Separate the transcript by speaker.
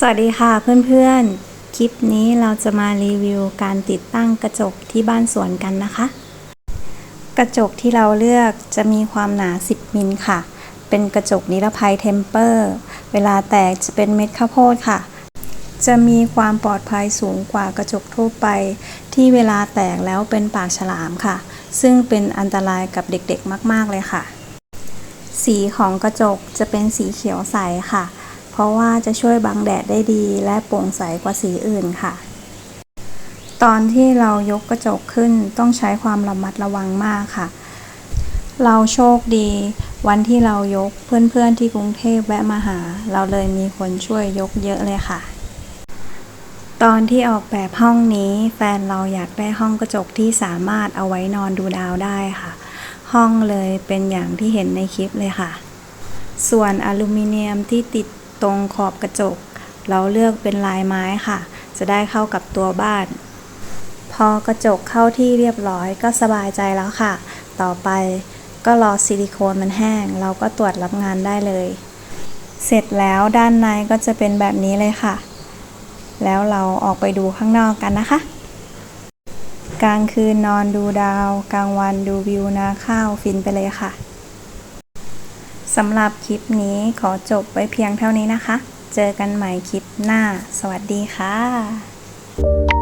Speaker 1: สวัสดีค่ะเพื่อนๆ คลิปนี้เราจะมารีวิวการติดตั้งกระจกที่บ้านสวนกันนะคะ กระจกที่เราเลือกจะมีความหนา 10 มิลค่ะ เป็นกระจกนิรภัยเทมเปอร์ เวลาแตกจะเป็นเม็ดข้าวโพดค่ะ จะมีความปลอดภัยสูงกว่ากระจกทั่วไป ที่เวลาแตกแล้วเป็นปากฉลามค่ะ ซึ่งเป็นอันตรายกับเด็กๆมาก ๆเลยค่ะ สีของกระจกจะเป็นสีเขียวใสค่ะ ราะว่าจะช่วยบังแดดได้ดีและโปร่งใสกว่าสีอื่นค่ะ ตอนที่เรายกกระจกขึ้นต้องใช้ความระมัดระวังมากค่ะ เราโชคดี วันที่เรายกเพื่อนๆที่กรุงเทพแวะมาหา เราเลยมีคนช่วยยกเยอะเลยค่ะ ตอนที่ออกแบบห้องนี้แฟนเราอยากได้ห้องกระจกที่สามารถเอาไว้นอนดูดาวได้ค่ะ ห้องเลยเป็นอย่างที่เห็นในคลิปเลยค่ะ ส่วนอลูมิเนียมที่ติด ตรงขอบกระจก เราเลือกเป็นลายไม้ค่ะ จะได้เข้ากับตัวบ้าน พอกระจกเข้าที่เรียบร้อยก็สบายใจแล้วค่ะ ต่อไปก็รอซิลิโคนมันแห้ง เราก็ตรวจรับงานได้เลย เสร็จแล้วด้านในก็จะเป็นแบบนี้เลยค่ะ แล้วเราออกไปดูข้างนอกกันนะคะกลางคืนนอนดูดาว กลางวันดูวิวนาข้าวฟินไปเลยค่ะ สำหรับคลิปนี้ขอจบไว้เพียงเท่านี้นะคะ เจอกันใหม่คลิปหน้า สวัสดีค่ะ